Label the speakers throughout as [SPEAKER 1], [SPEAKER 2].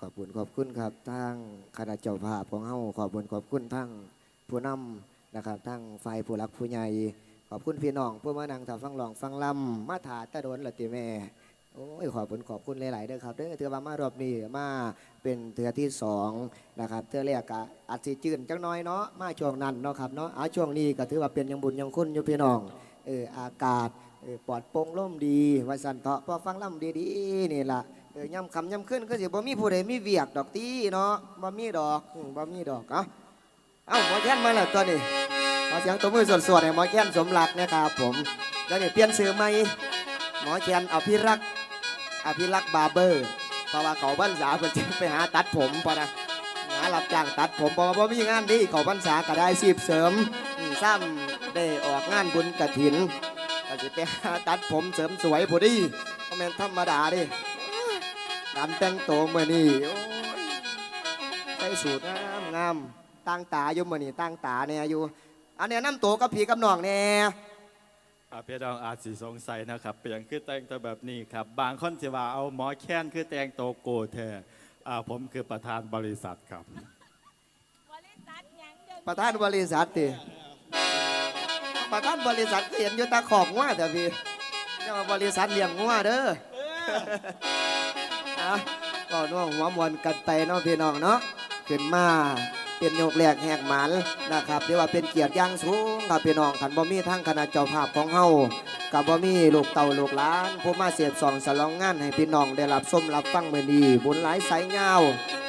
[SPEAKER 1] ขอบคุณขอบคุณครับทั้งคณะเจ้าภาพของเฮาขอบคุณขอบคุณทั้งผู้นำนะครับทั้งฝ่ายผู้รักผู้ใหญ่ขอบคุณพี่น้องผู้มานั่งถ้าฟังร้องฟังลำมาถาตะโดนละติแม่โอ้ยขอบคุณขอบคุณหลายๆเด้อครับเด้อเถือว่ามารอบนี้มาเป็นเถือที่สองนะครับเถือแรกกะอาจสิจืนจังน้อยเนาะมาช่วงนั้นเนาะครับเนาะอาช่วงนี้ก็ถือว่าเป็นยังบุญยังคุณอยู่พี่น้องเอออากาศเออปลอดโปร่งร่มดีวันสันเถาะพอฟังลำดีๆนี่ล่ะ เออย่ำคำย่ำขึ้นก็สิบ่มีผู้ใดมีเวียกดอกตีเนาะบ่มีดอกอืมบ่มีดอกเอ้าเอ้าหมอแค้นมาแล้วตัวนี้ขอเสียงตัวมือสวดๆให้หมอแค้นสมรักนะครับผมแล้วนี่เปลี่ยนชื่อใหมหมอแค้นอภิรักษ์อภิรักษ์บาร์เบอร์เพราะว่าเขาบรรษาเพิ่นจะไปหาตัดผมปะนะหารับจ้างตัดผมเพราะว่าบ่มีงานดีเขาบรรษาก็ได้อาชีพเสริมอืมซ้ำได้ออกงานบุญกฐินก็สิไปหาตัดผมเสริมสวยพอดีบ่แม่นธรรมดาเดิ การแต่งตัวมื่อนี้โอ้ยใส่สูทงามงามตั้งตาอยู่มื่อนี้ตั้งตาเนี่ยอยู่ อันเนี้ยน้ำตัวกับผีกับน้องเนี่ย
[SPEAKER 2] อ่าพี่น้องอาจสิสงสัยนะครับ เปลี่ยนคือแต่งตัวแบบนี้ครับ บางคนจะว่าเอาหมอแค้นคือแต่งตัวโกแท้อ่าผมคือประธานบริษัทครับ
[SPEAKER 3] บริษัทหยังเดิน
[SPEAKER 1] ประธานบริษัทติประธานบริษัทก็เห็นอยู่ตาขอบงัวแต่พี่นี่ว่าบริษัทเลี้ยงงัวเด้อ อะก็น้องหัวมวนกันไปเนาะพี่น้องเนาะขึ้นมาเป็นโยกแหลกแหกหมันนะครับเรียกว่าเป็นเกียรติอย่างสูงครับพี่น้องขันบ่มีทั้งคณะเจ้าภาพของเฮา กับบ่มีลูกเต่าลูกหลานผู้มาเสียบสองสลองงานให้พี่น้องได้รับส้มรับฟังมือนี้บุญหลายสายเงา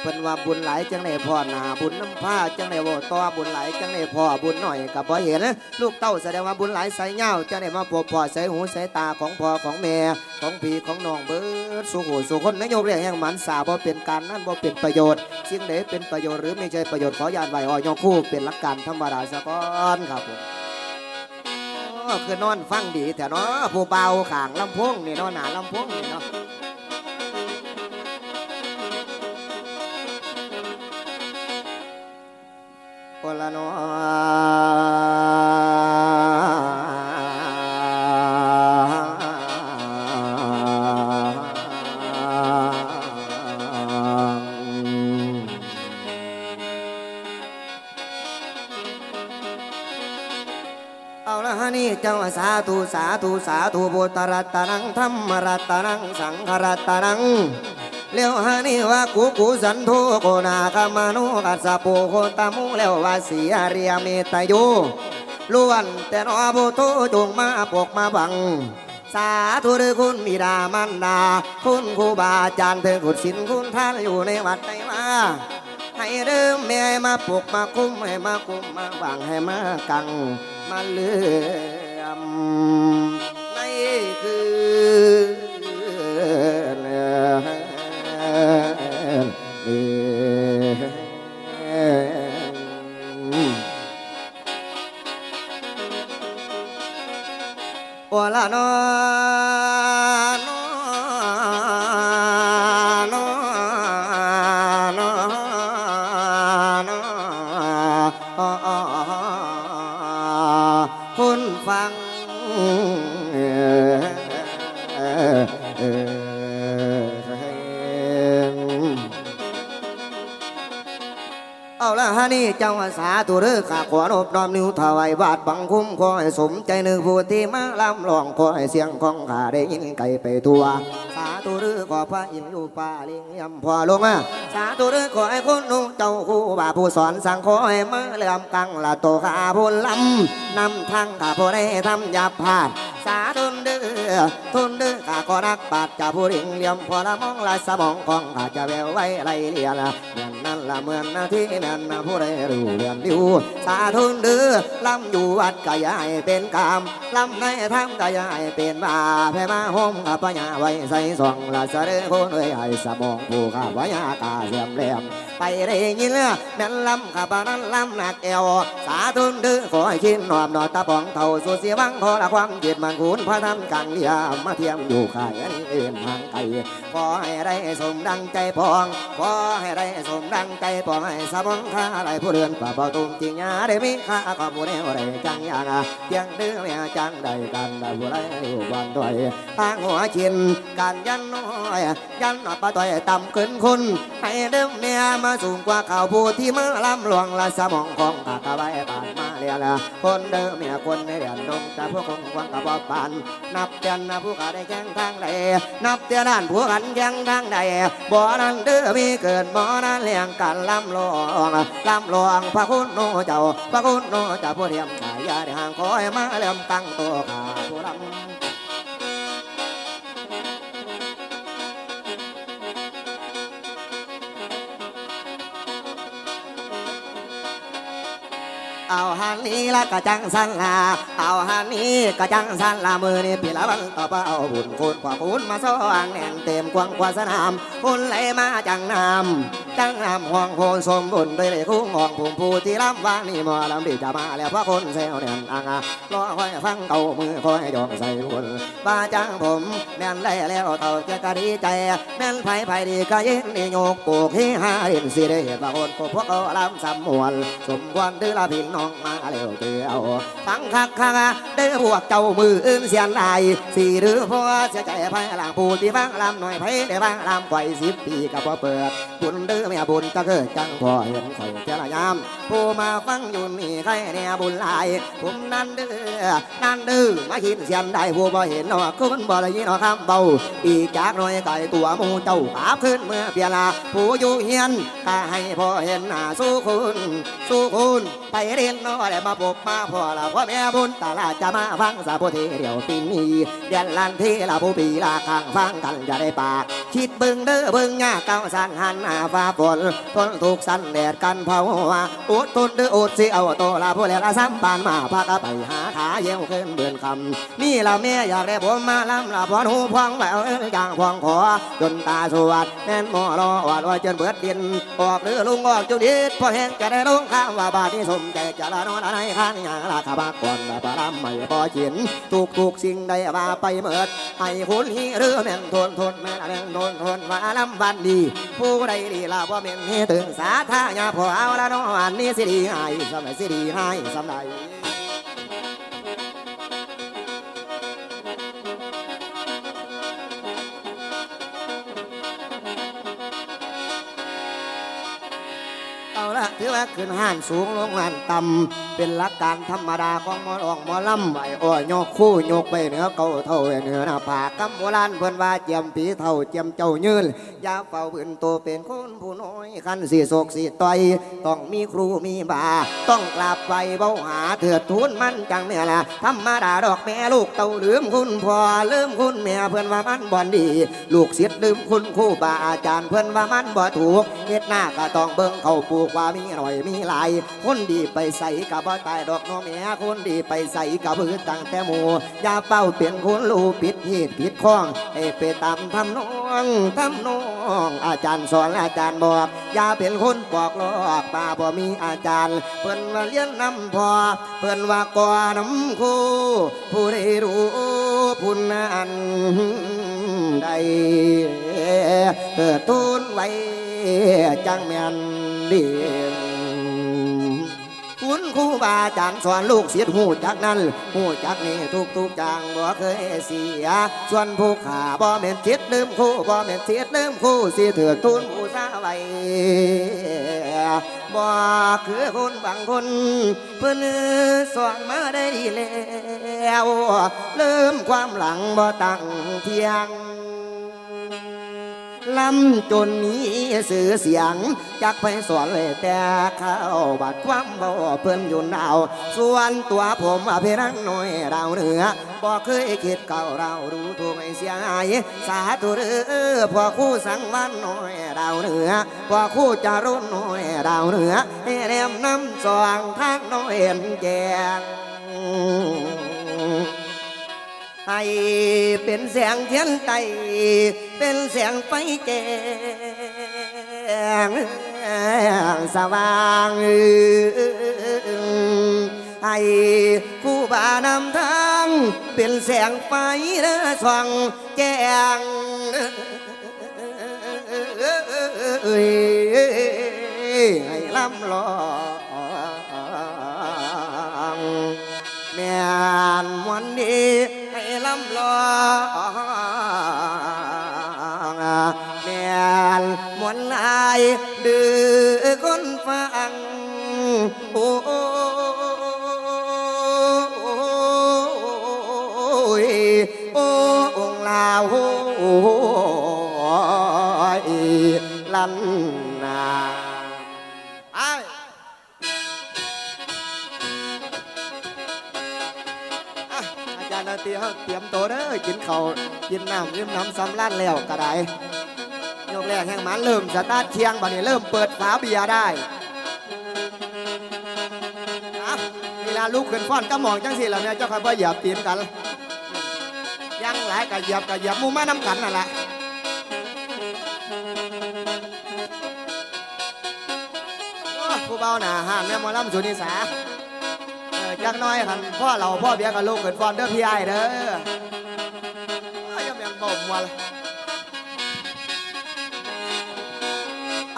[SPEAKER 1] เพิ่นว่าบุญหลายจังได๋พ่อหนาบุญน้ำผ้าจังได๋บ่ต่อบุญหลายจังได๋พ่อบุญหน่อยก็บ่เห็นลูกเต้าแสดงว่าบุญหลายสายเงาจังได๋มาพบพ่อใสายหูใสายตาของพ่อของแม่ของพี่ของน้องเบิดสุขหูสุคนนโยบเรียกแห่งมันสาบ่เป็นการนั่นบ่เป็นประโยชน์สิ่งใดเป็นประโยชน์หรือไม่ใช่ประโยชน์ขอญาตไหวอ้อยอคู่เป็นหลักการธรรมดาซะก่อนครับผม โอ้คือนอนฟังดีแต่เนาะผู้เบาขางลำพงนี่เนาะหนาลำพงนี่เนาะโอละเนาะ สาธุสาธุพุทธรัตนังธรรมรัตนังสังฆรัตนังเลี้ยวฮะนี่ว่ากูกูสันโทโกนาคามานุกัสสะโปโคตามุเลี้ยววาสีอาริยเมตตายุล้วนแต่นอบุโตจงมาปกมาบัง สาธุหรือคุณบิดามันดา คุณครูบาอาจารย์เธอขุดศิลคุณท่านอยู่ในวัดใดมาให้เริ่มแม่ให้มาปลุกมาคุ้มให้มาคุ้มมาบังให้มากังมาเลื่อม คื เอาละฮะนี่เจ้าอาสาตุเรือข้าขวานอบน้อมนิ้วถวายบาทบังคุ้มขอให้สมใจนึกผู้ที่มาลำลองขอให้เสียงของข้าได้ยินไกลไปทั่วสาธุเรือขอพระอินทร์อยู่ป่าเลี้ยงยำพอลงมาสาธุเรือขอให้คุณนุ่งเจ้าครูบาผู้สอนสั่งขอให้มาเลื่อมกังละโตข้าผู้ลำนำทางข้าผู้ได้ทำยับพาดสาธุเดือทุนเดือข้าก็รักบาดจะผู้ริงเลี่ยมพอละมองละสมองของข้าจะแววไว้ไรเลียละ ละเมือนนาที่แม่นนะผู้ใดรู้เรียนอยู่สาธุเดือลำอยู่วัดก็อยาให้เป็นกามลำในทำก็อยาให้เป็นบาแพ่มาห่มข้าพญาไว้ใส่สองละเสด็จคนเอ้ยให้สมองผู้ข้าพญาตาเสียมแหลมไปได้ยินเละแม่นลำข้าพนั้นลำหนักเอวสาธุเดือขอให้คิดนอมนอตาปองเท่าสุเสียบังขอละความเกียดมันคุณพระธรรมกังลียามมาเทียมอยู่ข่ายอันเอ็นห่างไกลขอให้ได้สมดังใจพองขอให้ได้สมดังใจพองให้สมองข้าไหลผู้เรือนป่าเป่าตุ้มจริงยาได้มีค่าขอผู้ใดอไรจังยางเพียงดื้อเมียจังใดกันได้ผู้ไรอยู่บ้านด้วยทางหัวชินการยันน้อยยันปะต่อยต่ำขึ้นคุณให้เดิมเมียมาสูงกว่าเขาผู้ที่มาล้ำหลวงละสมองของกากะไว้ปานมา เลียละคนเดิมเมียคนในเดือนนงแต่พวกคงควังกับปาน นับเตียนนะผู้กาได้แข่งทางใดนับเตียนด้านผู้กันแข่งทางใดบ่อนั้นเดือมีเกิดบ่อนั้นเลี้ยงกันลำลองลำลองพระคุณโนเจ้าพระคุณโนเจ้าผู้เทียมขายยาได้ห่างคอยมาเริ่มตั้งตัวขาผู้ลำ เอาฮันนี้ละกะจังสันลาเอาฮันนี้กะจังสันลามือนี่พี่ละวันต่อไปเอาบุญคุณกวามบุญมาสว่างแน่นเต็มกว้างกว่าสนามคุณไหลมาจังน้ำ จังน้ำห่วงโคนสมบุญด้วยเลยคุ้งห่วงภูมิผู้ที่รับวางนี่หมอลำดีจะมาแล้วเพราะคนเซลเนี่ยอังรอคอยฟังเก่ามือคอยยองใส่บุญบ้าจังผมแม่นไล่แล้วเท่าจะกะดีใจ แม่นไผ่ไผดีก็ยินดีโยกปลูกที่หาเห็นสิได้เห็นว่าคนพวกเขาลำสำมวลสมควรดื้อละพี่น้องมาเร็วเตียวทั้งคักคักเด้อพวกเจ้ามืออื่นเสียนไดสี่หรือพวเสียใจไผหลังผู้ที่ฟังลำหน่อยไผได้ฟังลำไข่สิบปีก็พอเปิดบุญเด้อม่บุญจะเกิดจังพอเห็นข่อยเจ้ายาม ผู้มาฟังอยู่นี่ใครเนี่ยบุญหลาย ผมนั่นเด้อนั่นเด้อมาหินเสียนได้ผู้บ่เห็นนาะคุณบ่ได้ยินนาะคำเบา อีกจากน่อยไก่ตัวหมูเจ้าอาบขึ้นเมื่อเปียลาผู้อยู่เฮียนก็ให้พอเห็นหน้าสู้คุณสู้คุณไปเรียนนาะแล้มาพบมาพอละพ่อแม่บุญตาลาจะมาฟังสาพุทีเดียวปีนี้เดือนลันที่ละผู้ปีละข้างฟังกันจะได้ปากคิดเบิ่งเด้อเบิ่งาเก้าสันหันหน้าฟ้าฝนทนถูกสันแดดกันเผาว่าอดทนเดืออดสิเอาตัวลาผู้เล้วละซ้ำปานมาพากไปหาทา เยี่ยวขึ้นเบือนคำนี่ละแม่อยากได้ผมมาลำละพรหูพองแววอย่างพองขอจนตาสวัดแน่นหมอรอวาดว่าจนเบิดดินออกเรือลุงออกจุดิดพอเห็นจะได้ลงข้ามว่าบาดที่สมใจจะละนอนอะไรข้างอย่างละขบากก่อนละปรำไม่พอจินทุกทุกสิ่งใดว่าไปเมิดให้คุณฮีเรือแม่นทนทนแม่นแม่นทนทนว่าลำบันดีผู้ใดดีลาว่าแม่นเฮตึงสาธายาพอเอาละนอนนี้สิดีให้สำไหนสิดีให้สำไหนเละถือว่าขึ้นห้านสูงลงห้านต่ำเป็นหลักการธรรมดาของมอลองมอลำไหวอ้อยยกคู่โยกไปเหนือเก่าเท่าเหนือหน้าผากกำโบราณเพิ่อนว่าเจียมปีเท่าเจียมเจ้ายืนยาเฝ้าพื้นโตเป็นคนผู้น้อยคันสีโศกสีต่อยต้องมีครูมีบา ต้องกราบไปเบ้าหาเถือดทุนมันจังแม่ละธรรมดาดอกแม่ลูกเต่าลืมคุณพ่อลืมคุณแม่เพื่อนว่ามันบ่ดี ลูกศิษย์ลืมคุณครูบาอาจารย์เพื่อนว่ามันบ่ถูกเฮ็ดหน้าก็ต้องเบิ่งเขาปลูกว่ามีหน่อยมีลาย คนดีไปใส่กับบ่ตายดอกน้อแม่คนดีไปใส่กับพืชตั้งแต่หมู่อย่าเป้าเปลี่ยนคนลูปิดเหตุผิดข้องให้ไปตามทำนองทำนอง อาจารย์สอนอาจารย์บอกอย่าเป็นคนปอกลอกป่าบ่มีอาจารย์ เพิ่นว่าเลี้ยนน้ำพอเพิ่นว่าก่อน้ำคูผู้ใดรู้ผู้นั้นใดเกิดทุนไว้จังแม่น เดียงคุณครูบาจารย์สอนลูกศิษย์หูจักนั้นหูจักนี่ทุกทุกๆอย่างบ่เคยเสีย ส่วนผู้ขาบ่แม่นศิษย์ลืมครูบ่แม่นศิษย์ลืมครูสิเถือทุนผู้ซาไว้บ่คือคนบางคนเพิ่อนสอนมาได้แล้วลืมความหลังบ่ตั้งเที่ยง ลำจนมีสื่อเสียง จักไปสอนเลยแต่เข้าบัดความบ่เพิ่นอยู่ดาวส่วนตัวผมอภิรังน้อยดาเหนือบ่เคยคิดเก่าเรารู้ถูกให้เสียหายสาธุเด้อพ่อคู่สังวันน้อยดาเหนือพ่อคู่จารุณน้อยดาเหนือให้แนมน้ำสว่างทางน้อยเห็นแจง ให้เป็นแสงเทียนไตเป็นแสงไฟแจ้งสว่างให้ผู้บานำทางเป็นแสงไฟเด้อส่องแจ้งเอ้ยให้ลำลอง แล้วก็ได้ยกแรกแห่งหมันเริ่มสตาร์ทเชียงบัดนี้เริ่มเปิดฝาเบียร์ได้เวลาลูกขึ้นฟ้อนก็มองจังสิแล้วเนี่ยเจ้าค่ะว่าเหยียบตีนกัน ยังหลายก็เหยียบก็เหยียบมูมาน้ำกันนั่นแหละผู้เบาหนาห้านแม่มอลำสุนิสาจักน้อยคันพ่อเราพ่อเบียกับลูกขึ้นฟอนเด้อพี่ไอ้เด้อยังแม่นบ่มวล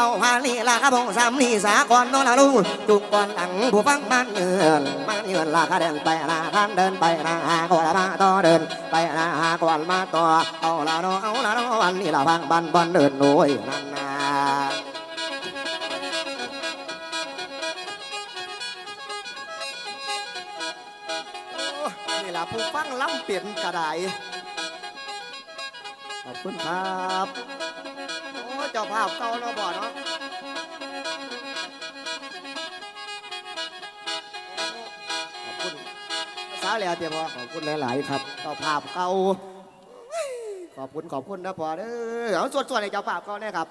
[SPEAKER 1] เอาฮาลีลาคาบงสามลีสากรโนนาลูจุกก่อนหลังผู้ฟังบ้านเงินบ้านเงินลาคาเดินไปนาท่านเดินไปนาก่อนมาต่อเดิน ไปนาก่อนมาต่อเอาละโนเอาละโนวันนี้ละพังบ้านบอนเดินโน้ยนั่นนานี่ล่ะผู้ฟังล้ำเปลี่ยนกระไดขอบคุณครับ เจ้าภาพเก่าเนาะบ่เนาะขอบคุณสาวแล้วเตียบอขอบคุณหลายๆครับเจ้าภาพเก่าขอบคุณขอบคุณนะพ่อเด้อเอาส่วนๆในเจ้าภาพเก่าเนี่ยครับ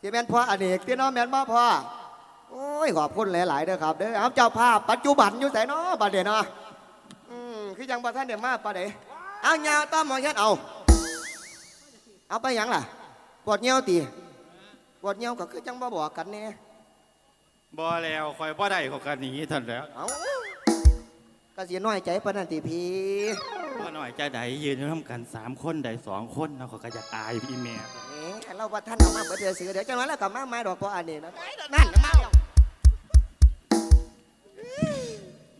[SPEAKER 1] ที่แม่นพ่ออเนกที่น้องแม่นบ่พ่อโอ้ยขอบคุณหลายๆเด้อครับเด้อเอาเจ้าภาพปัจจุบันอยู่แต่เนาะประเดี๋ยวเนาะอืมคือยังบ่ท่านเดี๋ยวมาประเดี๋ยวเอาเงาต้อมหมอแค่เอา เอาไปหยังล่ะ ปวดเงี้ยวตีปวดเงี้ยวก็คือจังบ่บอกกันเนี่ย
[SPEAKER 2] บ่แล้วคอยบ่ได้เขากันหนีท่านแหล้ว
[SPEAKER 1] เอาก็สิน้อยใจปานนันติพี
[SPEAKER 2] บ่หน่อยใจใดยืนอยู่ทำกันสามคนใดสองคนเนาะเขาก็อยากอายพี่แม่
[SPEAKER 1] เอ๊ะเราว่าท่านเอามาเบิดเดือซื้อเดี๋ยวจังนั้นแล้วก็มาไม้ดอกพออันนี้นะนั่นมาแล้ว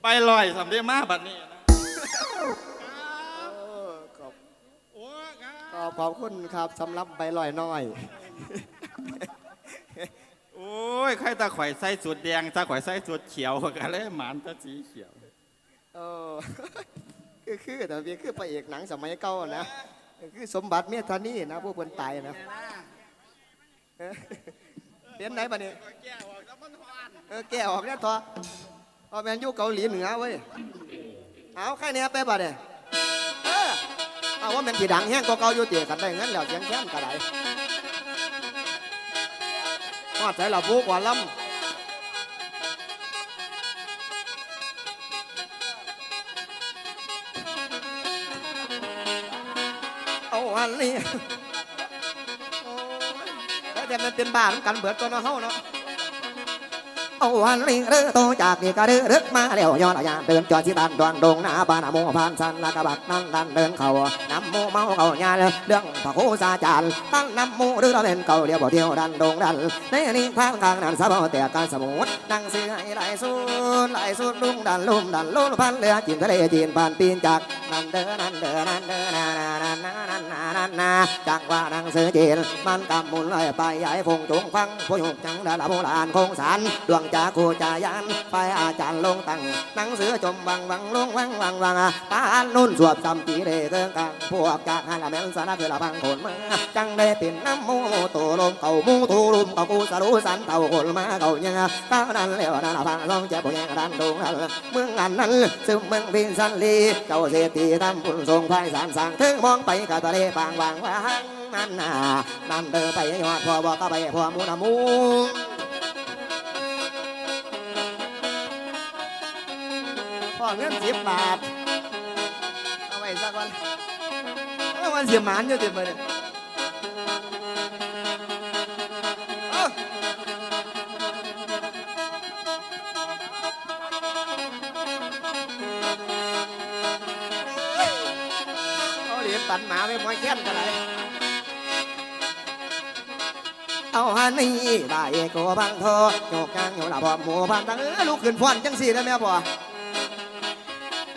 [SPEAKER 2] ไปลอยสำเร็จมาบัดนี้
[SPEAKER 1] อบขอบคุณครับสำหรับใบลอยน้อย
[SPEAKER 2] โอ้ยใครตาข่อยใส่สูตรแดงตาข่อยใส่สูตรเขียวกันเลยหมานตาสีเขียว
[SPEAKER 1] เออคือคือแต่เพียคือพระเอกหนังสมัยเก่านะคือสมบัติเมธานีนะผู้คนตายนะเออเป็นไหนบ้านี้เออแกออกเนี่ยทอพอแมนอยูเกาหลีเหนือเว้ยเอาใครเนี่ยไปบ่เนี่ยเออเอา ว่าแมนสีดังแห้งก็เกาอยู่เตี๋ยกันได้งั้นแล้วเสียงแค้นกระไดฮอดใส่ละบูกว่าลำเอาอันนี้แล้วแต่มันเป็นบ้านกันเบิดตัวเนะเฮาเนาะเอาวันลิงเรือโตจากนี่ก็เรือรึกมาแล้วย้อนอาญาเดินจอดที่ตันดวนดงหน้าบ้านโมผ่านสันละกะบักนั่นดันเดินเขา น้ำโมเมาเขาญาเรื่องพระโคสาจารย์ตั้งนำโมหรือเราเป็นเก่าเดียวบ่เที่ยวดันดงดันในนี้ทางกลางนั้นสะบแต่การสมุทรนั่งเสือไหลสูดไหลสูดลุงดันลุ่มดันลุ่มพันเรือจีนทะเลจีนผ่านปีนจากนั่นเดินนั่นเดินนั่นเดินนานานานานานานานาจากว่านังเสือจีนมันกำมุนลอยไปใหญ่ฟงจงฟังผู้หกจังดาลาโบราณคงสารดวงจ่าคูจ่ายันไปอาจารย์ลงตั้งนังเสือจมวังวังลงวังวังวังปานนุ่นสวบจำปีเรเกิงกลางพวกจากฮันละแมนสารคือละพังคนมาจังได้เป็นน้ำมูตูลมเก่ามูตูลมเก่ากูสรู้สันเต่าคนมาเก่ายังก้าวนั้นแล้วนั่นละพังลองเจ็บปวดยังดันดงนั้นเมืองอันนั้นซึมเมืองพินสันลีเจ้าเศรษฐีทำบุญทรงไฟสารสั่งถึงมองไปกะทะเลปางวางวางนั่นน่ะนั่นเดินไปยอดพอบอกก็ไปพอมูนามูพ่อเงินสิบบาทเอาไว้สักวัน 형한 이제 만녀 돼버려 bánh mạ với mọi khen cả đấy ao hà ni đại cô băng thơ nhổ càng nhổ là bọn mùa bàn đắng, lúc gần phòn chẳng gì đấy mẹ bò.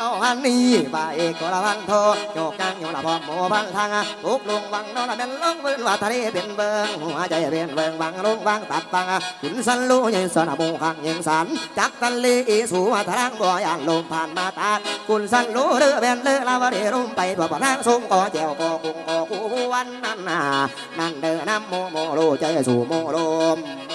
[SPEAKER 1] อฮันนี่ไปก็ละวังทองสี่ได้ไหมพ่อเอาฮันนี่บ่าเอกก็ละพังโทโยกจังโยละพอมโมบังทางทุกลงวังนอนละเป็นลงเบิ่นว่าทะเลเป็นเบิงหัวใจเป็นเบิงวังลงวังตัดฟังขุนสันลูยังสนบูขังยังสันจักทะเลอีสู่ว่าทางบ่อยานลมผ่านมาตาขุนสันลูเรือเป็นเรือลาวเรือรุ่มไปบ่บ่นางทรงก่อแจวก่อกุ้งก่อกูวันนั้นน่ะนั่นเด้อน้ำโมโมโลใจสู่โมโลมโมโลมก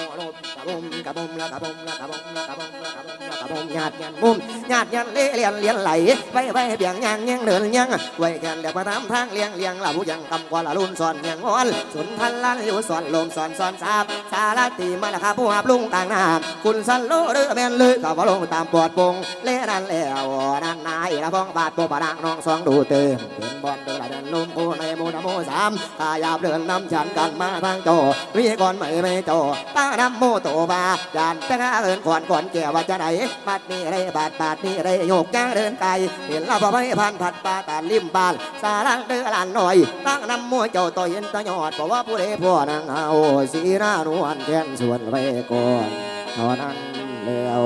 [SPEAKER 1] ะบุมกะบุมละกะบุมละกะบุมละกะบุมละกะบุมละกะบุมญาติยันมุมญาติยันเลี้ยเลียนเลียนไหลไปไปเบียงยังยังเดินยังไว้แขนเดี๋ยวมาตามทางเลี้ยงเลี้ยงละผู้ยังกำกว่าละรุ่นสอนยังงอนสุนทันลันอยู่สอนลมสอนสอนสาบสาลาตีมาละครับผู้หาบลุงต่างน้ำคุณสันโลเรือแม่นเลยกับว่าลงตามปวดปงเล่นันแล้วนั่นนายละพ้องบาดโปปะนางน้องสองดูเติมเป็นบอลเดินละเดินลุ่มโพในโมนโมสามขายาบเดินนำฉันกันมาทางโจวิก่อนไม่ไม่โจตานำโมโตบาจานจะงาเอินก่อนก่อนแก่ว่าจะไหนบัดนี้ไรบาดบาดนี้ไรโยกแก้เดินไกลเห็นเราพอไม่พันผัดปลาตาลิมบานสารังเดือลานหน่อยตั้งนำมัวเจ้าต่อเย็นตะยอดเพราะว่าผู้ใดพ่อนางเอาสีหน้านวลแทนส่วนไว้ก่อนเท่านั้นแล้ว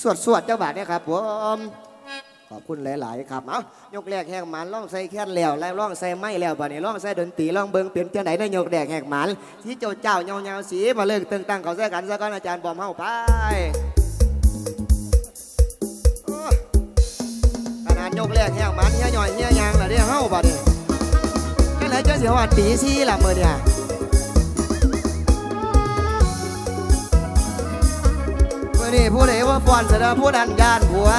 [SPEAKER 1] สวดสวดเจ้าบาทเนี่ยครับผม ขอบคุณหลาย ๆ ครับ เอายกแรกแหกหมันล่องใส่แค้นแล้วแล้วล่องใส่ไม้แล้วบัดนี้ล่องใส่ดนตรีล่องเบิงเปลี่ยนเจ้าไหนได้ยกแรกแหกหมันที่เจ้าเจ้าเงาเงาสีมาเลิกตึงตั้งเขาใส่กันซะก่อนอาจารย์บอมเฮาไปขนาดยกแรกแหกหมันเฮียหน่อยเฮียยางละเด้เฮาบัดนี้แค่ไหนเจ้าเสียว่าตีซี่ล่ะมื้อเนี่ยมื่อนี้ผู้ใดว่าฟ้อนแสดงผู้นั้นยานผัว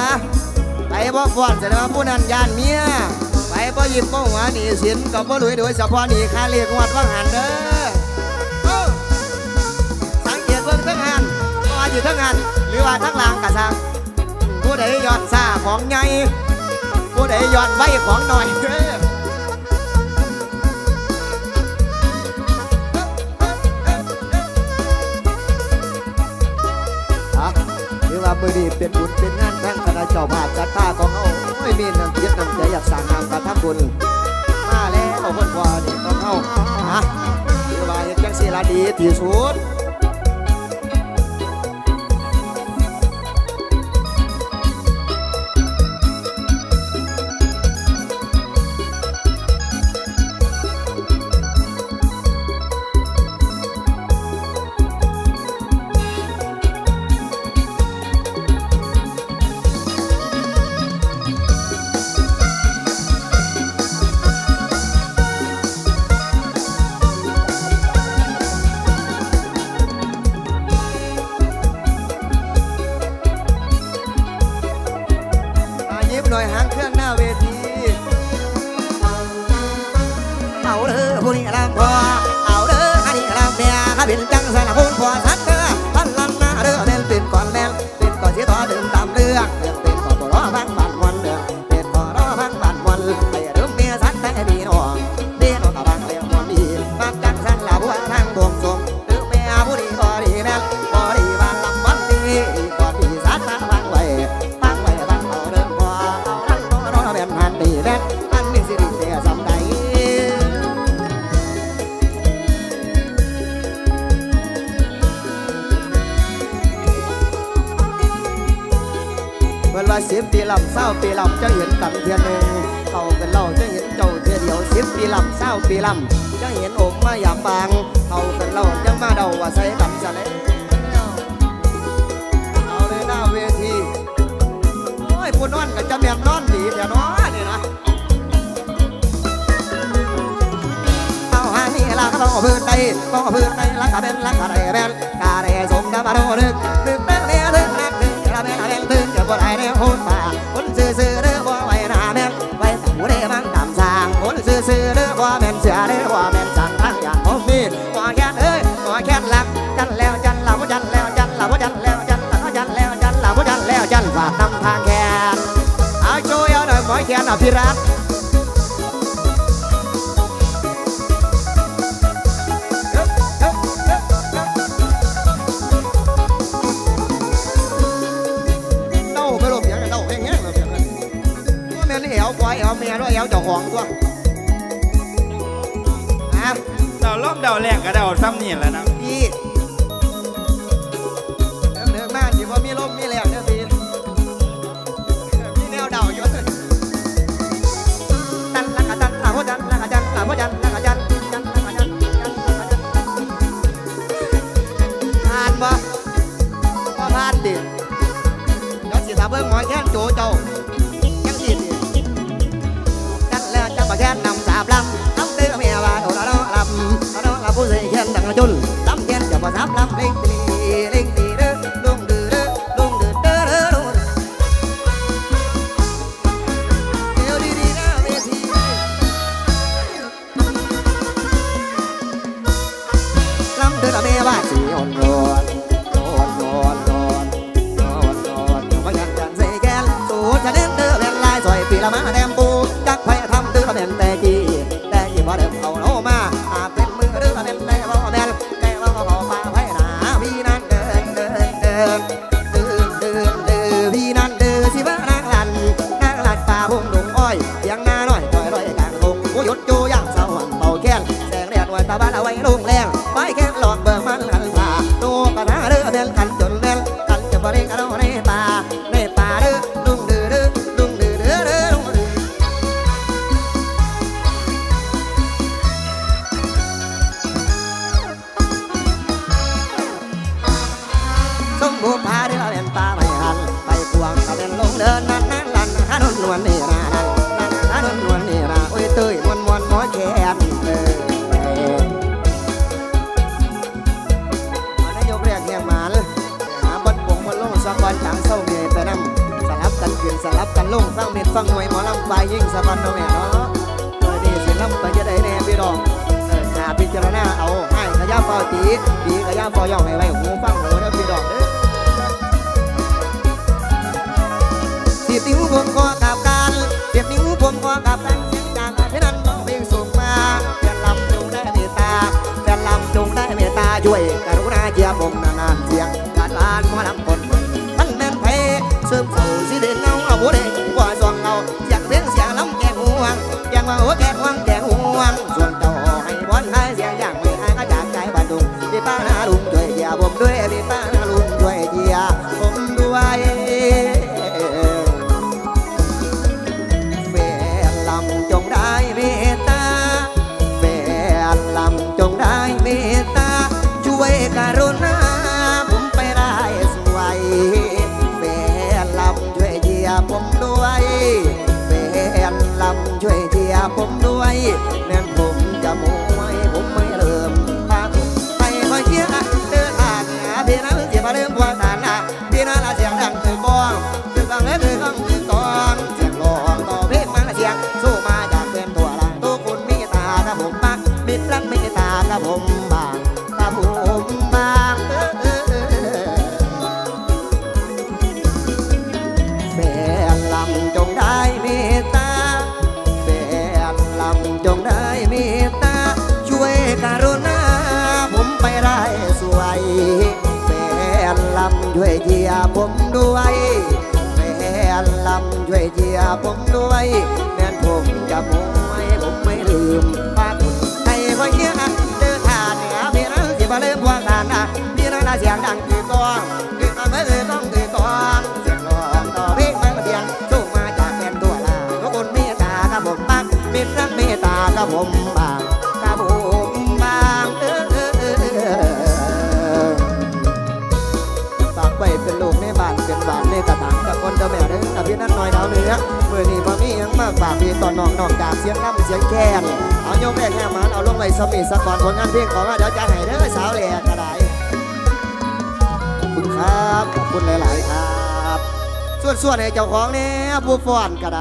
[SPEAKER 1] ไปบ่ฟ้อนแสดงผู้นั้นยานเมียไปบ่ยิ้มบ่หัวหนีสินกับบ่รวยโดยเฉพาะหนีค่าเรียกวัดว่างหันเด้อสังเกตเบิ่งทั้งหันว่าอยู่ทั้งหันหรือว่าทั้งหล่างกะซังผู้ใดย้อนซาของใหญ่ผู้ใดย้อนไว้ของหน้อยเด้ออะหรือว่ามือดีเป็นบุญเป็นงานทั้งคณะ เจ้าภาพจัดท่าของเขาไม่มีน้ำจิตน้ำใจอยากสั่งงานการทำบุญมาแล้วเอาคนพอนี่ต้องเข้าฮะหรือว่าอย่างจังสีลาดีที่สุด ดื่ ต้องพื้นใดต้องพื้นใดละก็เป็นละก็ได้แม่นกาได้สมดามาโดนึกนึกแม่นเนี่ยนึกนักนึกละแม่นละแม่นตึงจะบ่ได้แนวโหดป่าคนซื่อซื่อเด้อบ่ไว้หน้าแม่นไว้แต่หูได้มั่งตามสร้างคนซื่อซื่อเด้อบ่แม่นเสือเด้อบ่แม่นสั่งทางอย่างผมนี่หัวแค้นเอ้ยหัวแค้นหลักจันแล้วจันละบ่จันแล้วจันละบ่จันแล้วจันละบ่จันแล้วจันละบ่จันแล้วจันฝากนำทางแค้นเอาโจยเอาหน่อยหมอยแค้นอภิรัตน์ เอาปล่อยเอาเมียด้วยเอาเจ้าของตัวฮะ
[SPEAKER 2] เดาล้มเดาแรงก็เดาซ้ำนี่แหละนะ
[SPEAKER 1] พี่เนื้อมากสิว่ามีล้มมีแรงางละจนลดียนจะมาซับลำเล่งตีเล่งตีเด้อลงเด้อเด้อลงเด้อเด้อเด้อเด้อเดี๋ยวดีด้อเวทีลำเด้อละแม่ว่าสีอ่อนอ่อนอ่อนอ่อนอ่อนอ่อนอ่อนมาหยัดกันเสแกนสูดจะเด่นเด้อแผ่นลายสวยปีละมาแดม ฟังหน่วยหมอลำฝ่ยิ่งสะบันเนาแม่เนาะเออนี่สิลำไปจะได้แน่พี่น้องเออหาพิจารณาเอาให้ขระยาเฝ้าตีดีขระยาเฝ้าย่องให้ไว้หูฟังหูนะพี่น้องเด้อสิติ้วบิ่งคอเา ผมด้วยแช่วยเจียผมด้วยแม่นลำช่วยเจียผมด้วยแม่นผมจะมวยผมไม่ลืมบ้า คนเดิมแบบได้อพี่นั่นน้อยดาวเหนือมือนี่บ่มีเอียงมาฝากพี่ตอนน้องน้องดาบเสียงน้ำเสียงแค่เอาโยมแรกแห่มาเอาลงไว้สมิสักก่อนผลงานเพลงของเราเดี๋ยวจะให้เด้อสาวแหลกกระไดขอบคุณครับขอบคุณหลาย ๆ ครับส่วนๆให้เจ้าของเนี่ยผู้ฟ้อนกระได